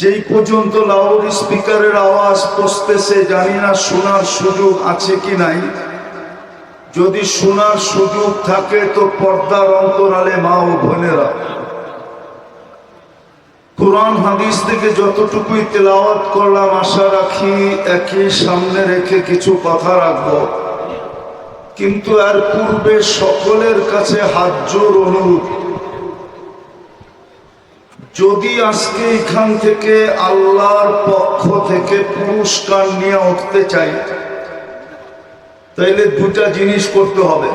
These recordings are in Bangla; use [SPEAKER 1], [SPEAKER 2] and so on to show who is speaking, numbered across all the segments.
[SPEAKER 1] যেই পর্যন্ত লাউড স্পিকারের আওয়াজ পৌঁছতেছে জানি না শোনার সুযোগ আছে কি নাই। যদি শোনার সুযোগ থাকে, তো পর্দার অন্তরালে মা ও বোনেরা। কোরআন, হাদিস থেকে যতটুকুই তেলাওয়াত করলাম, আশা রাখি একই সামনে রেখে কিছু কথা রাখব। কিন্তু এর পূর্বে সকলের কাছে হাত জোর অনুরোধ। যদি আজকে এখান থেকে আল্লাহর পক্ষ থেকে পুরস্কার নিয়ে উঠতে চাই, তাইলে দুটা জিনিস করতে হবে।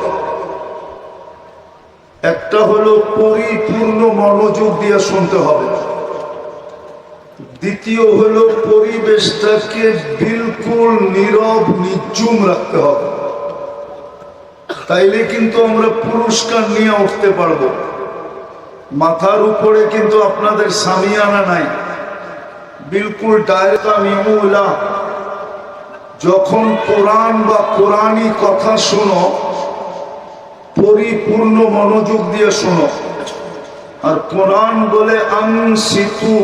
[SPEAKER 1] একটা হলো পরিপূর্ণ মনোযোগ দিয়ে শুনতে হবে। দ্বিতীয় হলো পরিবেশটাকে বিলকুল নীরব, নির্জুম রাখতে হবে। তাইলে কিন্তু আমরা পুরস্কার নিয়ে উঠতে পারব। মাথার উপরে কিন্তু আপনাদের সামিয়ানা নাই। বিলকুল আমি যখন কোরআন বা কোরআনই কথা শোনো, পরিপূর্ণ মনোযোগ দিয়ে শোনো। আর কোরআন বলে আনসিতু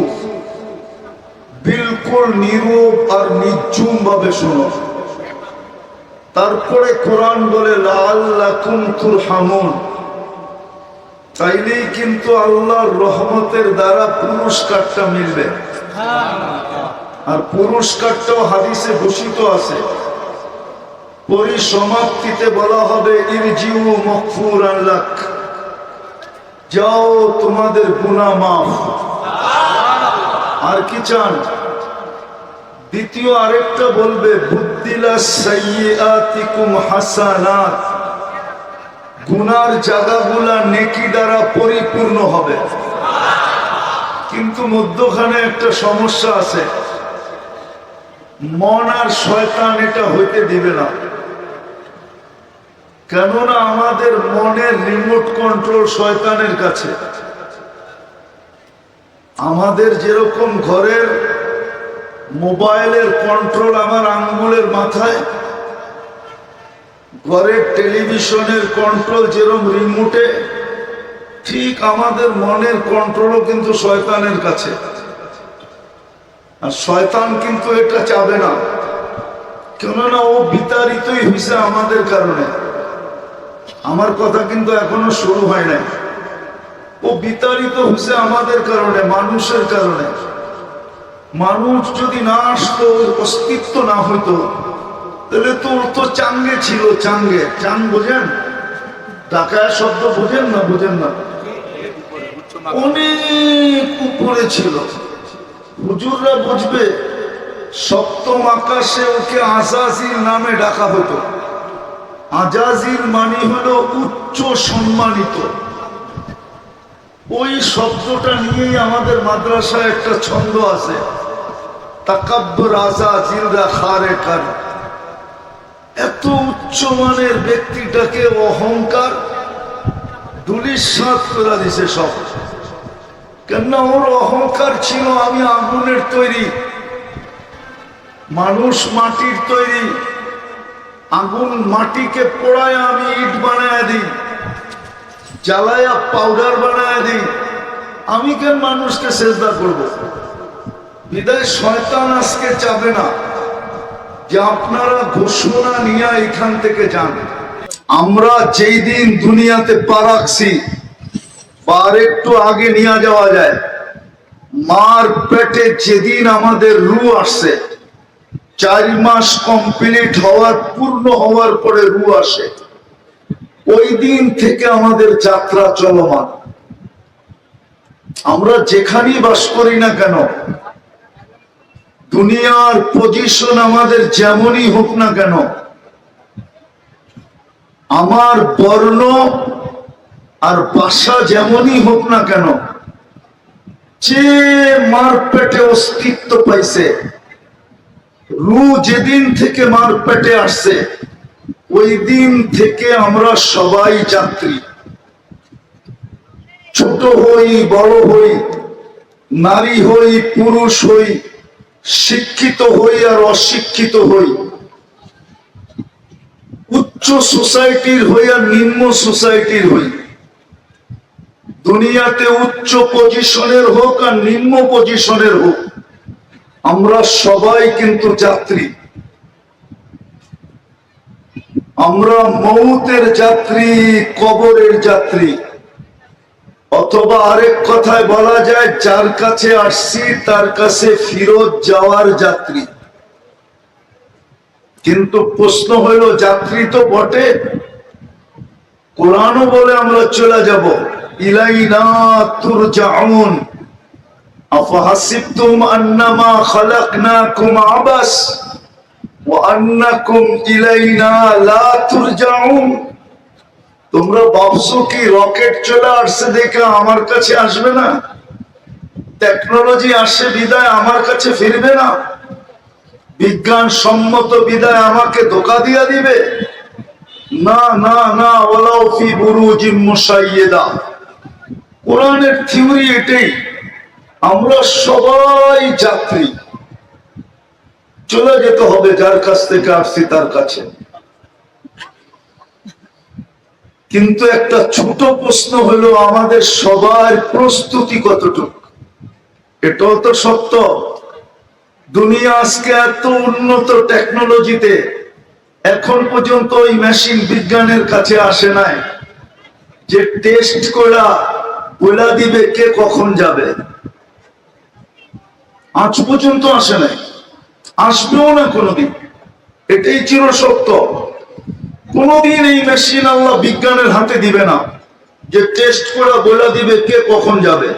[SPEAKER 1] বিলকুল নীরব আর নির্জুম ভাবে শোনো। তারপরে কোরআন বলে লাল্লাকুম তুরহামুন। তাইলেই কিন্তু আল্লাহর রহমতের দ্বারা পুরস্কারটা মিলবে। আর পুরস্কারটাও হাদিসে ঘোষিত আছে। পরিসমাপ্তিতে বলা হবে যাও, তোমাদের গুনাহ মাফ। আর কি চান? দ্বিতীয় আরেকটা বলবে বুদ্দিলা সাইয়াতিকুম হাসানাত। গুনার জায়গাগুলা নেকি দ্বারা পরিপূর্ণ হবে। কিন্তু মধ্যখানে একটা সমস্যা আছে। মন আর শয়তান এটা হইতে দিবে না। কেননা আমাদের মনের রিমোট কন্ট্রোল শয়তানের কাছে। আমাদের যেরকম ঘরের মোবাইলের কন্ট্রোল আমার আঙ্গুলের মাথায় ঘরের টেলিভিশনের কন্ট্রোল যেরকম রিমোটে ঠিক আমাদের মনের কন্ট্রোলও কিন্তু শয়তানের কাছে। আর শয়তান কিন্তু এটা চাবে না। কেননা ও বিতাড়িতই হয়েছে আমাদের কারণে। আমার কথা কিন্তু এখনও শুরু হয় নাই। ও বিতাড়িত হয়েছে আমাদের কারণে, মানুষের কারণে। মানুষ যদি না আসতো অস্তিত্ব না হইতো। তাহলে তো ওর তো চাঙ্গে ছিল, চাঙ্গে। চাং বোঝেন? ডাকায় শব্দ বোঝেন না বোঝেন না? অনেক উপরে ছিল। হুজুররা বুঝবে, সপ্তম আকাশে ওকে আজাজির নামে ডাকা হতো। আজাজির মানে হলো উচ্চ সম্মানিত। ওই শব্দটা নিয়েই আমাদের মাদ্রাসায় একটা ছন্দ আছে। তাকাব্বর আজা জিলরা খারে কার। এত উচ্চমানের ব্যক্তিটাকে অহংকার দুলির সাত করে দিছে সব। কেননা ওর অহংকার ছিল আমি আগুনের তৈরি, মানুষ মাটির তৈরি, আগুন মাটিকে পোড়ায় আমি ইট বানায় দিই, জ্বালায়া পাউডার বানায় দিই। আমি কেন মানুষকে চেষ্টা করব? বিদায় শয়তান আজকে চাবে না। যে আপনারা ঘোষণা নিয়ে এখান থেকে যান। আমরা যেই দিন দুনিয়াতে পা রাখছি আর একটু আগে নিয়ে যাওয়া যায়। মার পেটে যেদিন আমাদের রু আসছে চার মাস কমপ্লিট হওয়ার, পূর্ণ হওয়ার পরে রু আসে। ওই দিন থেকে আমাদের যাত্রা চলমান। আমরা যেখানেই বাস করি না কেন দুনিয়ার পজিশন আমাদের যেমনই হোক না কেন, আমার বর্ণ আর বাসা যেমনই হোক না কেন, যে মার পেটে অস্তিত্ব পাইছে, রু যেদিন থেকে মার পেটে আসছে, ওই দিন থেকে আমরা সবাই যাত্রী। ছোট হই, বড় হই, নারী হই, পুরুষ হই শিক্ষিত হই আর অশিক্ষিত হই। উচ্চ সোসাইটির হই আর নিম্ন সোসাইটির হই। দুনিয়াতে উচ্চ পজিশনের হোক আর নিম্ন পজিশনের হোক, আমরা সবাই কিন্তু যাত্রী। আমরা মৌতের যাত্রী, কবরের যাত্রী। অথবা আরেক কথায় বলা যায়, যার কাছে আসছি, তার কাছে ফিরত যাওয়ার যাত্রী। কিন্তু প্রশ্ন হইল যাত্রী তো বটে। কোরআনও বলে আমরা চলে যাব। ইলাইনা তুরজাউন। আফাহাসিবতুম আন্নামা খালাকনাকুম আবাস। ওয়া আন্নাকুম ইলাইনা লা তুরজাউন। তোমরা ভাবছ কি রকেট চলে আসছে দেখে আমার কাছে আসবে না? টেকনোলজি আসে বিদায় আমার কাছে ফিরবে না। বিজ্ঞান সম্মত বিদায় আমাকে ধোকা দিয়া দিবে। না না না ওলাও ফি বুরুজিম মুসাইয়েদা কোরআনের থিওরি এটাই, আমরা সবাই যাত্রী। চলে যেতে হবে যার কাছ থেকে আসছি তার কাছে। কিন্তু একটা ছোট প্রশ্ন হলো, আমাদের সবার প্রস্তুতি কতটুকু? এটাও তো সত্য। দুনিয়া আজকে এত উন্নত টেকনোলজিতে এখন পর্যন্ত ওই মেশিন বিজ্ঞানের কাছে আসে নাই যে টেস্ট করা বলা দিবে কে কখন যাবে। আজ পর্যন্ত আসে নাই। আসবেও না কোনোদিন। এটাই চির সত্য কোনোদিন এই মেশিন আল্লাহ বিজ্ঞানের হাতে দিবে না যে টেস্ট করা বলে দিবে কে কখন যাবে।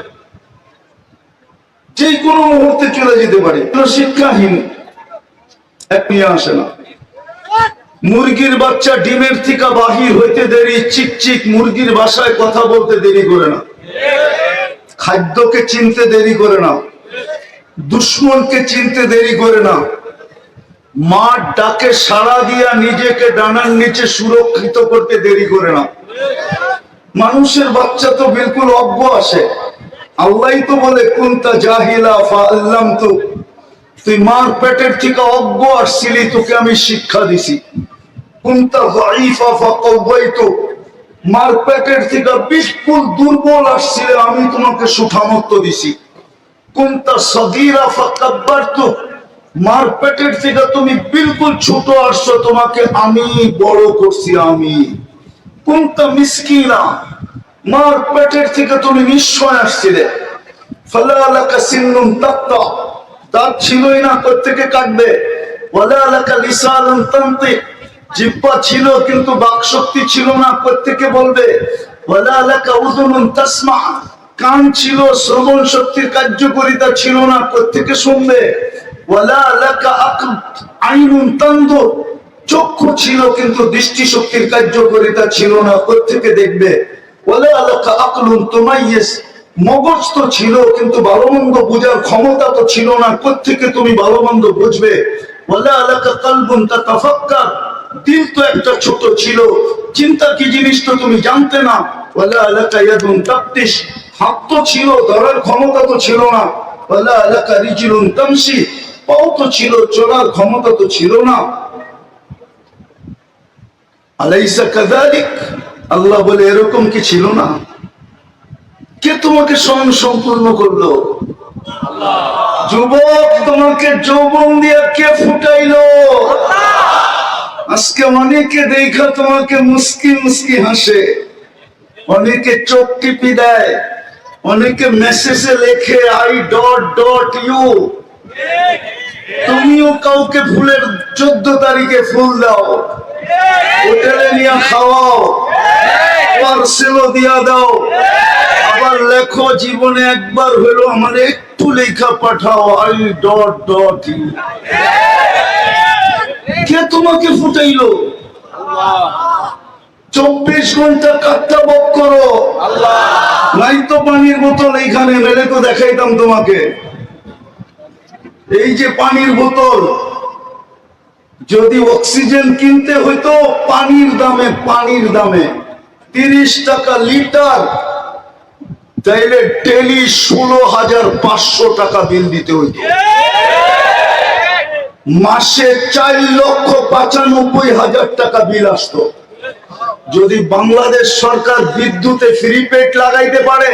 [SPEAKER 1] যে কোনো মুহূর্তে চলে যেতে পারে শিক্ষাহীন এক নিয়ে আসে না। মুরগির বাচ্চা ডিমের থেকে বাহির হইতে দেরি, চিক চিক মুরগির বাসায় কথা বলতে দেরি করে না। খাদ্যকে চিনতে দেরি করে না। দুশ্মনকে চিনতে দেরি করে না। মার ডাকে সাড়া দিয়া নিজেকে ডানার নিচে সুরক্ষিত করতে দেরি করে না। মানুষের বাচ্চা তো বিলকুল অজ্ঞ আসে আল্লাহ তো বলে, কুন্তা জাহিলা ফা আল্লাম তো তুই মার পেটের থেকে অজ্ঞ আসছিলি, তোকে আমি শিক্ষা দিছি। কুন্তা যাইফা ফা কওয়াইতু মার পেটের থেকে বিলকুল দুর্বল আসছিলে, আমি তোমাকে সুঠামত্ব দিছি। কুন্তা সগীরা ফা কাব্বারতু মার পেটের থেকে তুমি বিলকুল ছোট আসছো, তোমাকে আমি বড় করছি আমি। কুন্তা মিসকিনা মার পেটের থেকে তুমি নিশ্চয় আসছিলে। দাঁত ছিলই না, কোত্থেকে কাটবে? জিহ্বা ছিল, কিন্তু বাকশক্তি ছিল না, কোত্থেকে বলবে? তাসমা। কান ছিল শ্রবণ শক্তির কার্যকারিতা ছিল না, কোত্থেকে শুনবে? চক্ষু ছিল কিন্তু দৃষ্টি শক্তির কার্যকারিতা ছিল না, কোত্থেকে দেখবে? মগজ তো ছিল কিন্তু ভালো বোঝার ক্ষমতা তো ছিল না, কোত্থেকে তুমি ভালো বুঝবে? ওয়ালা লাকা কালবুন তাতাফাক্কার, দিল তো একটা ছোট ছিল, চিন্তা কি জিনিস তো তুমি জানতে না? ওয়ালা লাকা ইয়াদুন তাফতিশ হাত তো ছিল, ধরার ক্ষমতা তো ছিল না। পাও তো ছিল, চলার ক্ষমতা তো ছিল না। আলাইসা কাদালিক আল্লাহ বলে, এরকম কি ছিল না? কে তোমাকে স্বয়ং সম্পূর্ণ করল? যুবক, তোমাকে যৌবন দিয়ে কে ফুটাইলো? আজকে অনেকে দেখা তোমাকে মুস্কি মুস্কি হাসে, অনেকে চোখ টিপি দেয়, অনেকে মেসেজে লেখে আই ডট ডট ইউ কাউকে ফুলের চোদ্দ তারিখে ফুল দাও। হোটেলে নিয়ে খাওয়াও। পার্সেলও দিয়া দাও। আবার লেখো জীবনে একবার হলো আমার একটু লেখা পাঠাও আই ডট ডট কে তোমাকে ফুটাইলো? চব্বিশ ঘণ্টা কাটটা বক করো। নাই তো পানির বোতল এইখানে মেলে তো দেখাইতাম তোমাকে। এই যে পানির বোতল, যদি অক্সিজেন কিনতে হইতো পানির দামে পানির দামে, তিরিশ টাকা লিটার, তাইলে ডেলি ষোলো হাজার পাঁচশো টাকা বিল দিতে হইতো। মাসে চার লক্ষ পঁচানব্বই হাজার টাকা বিল আসতো। যদি বাংলাদেশ সরকার বিদ্যুতে ফ্রি পেড লাগাইতে পারে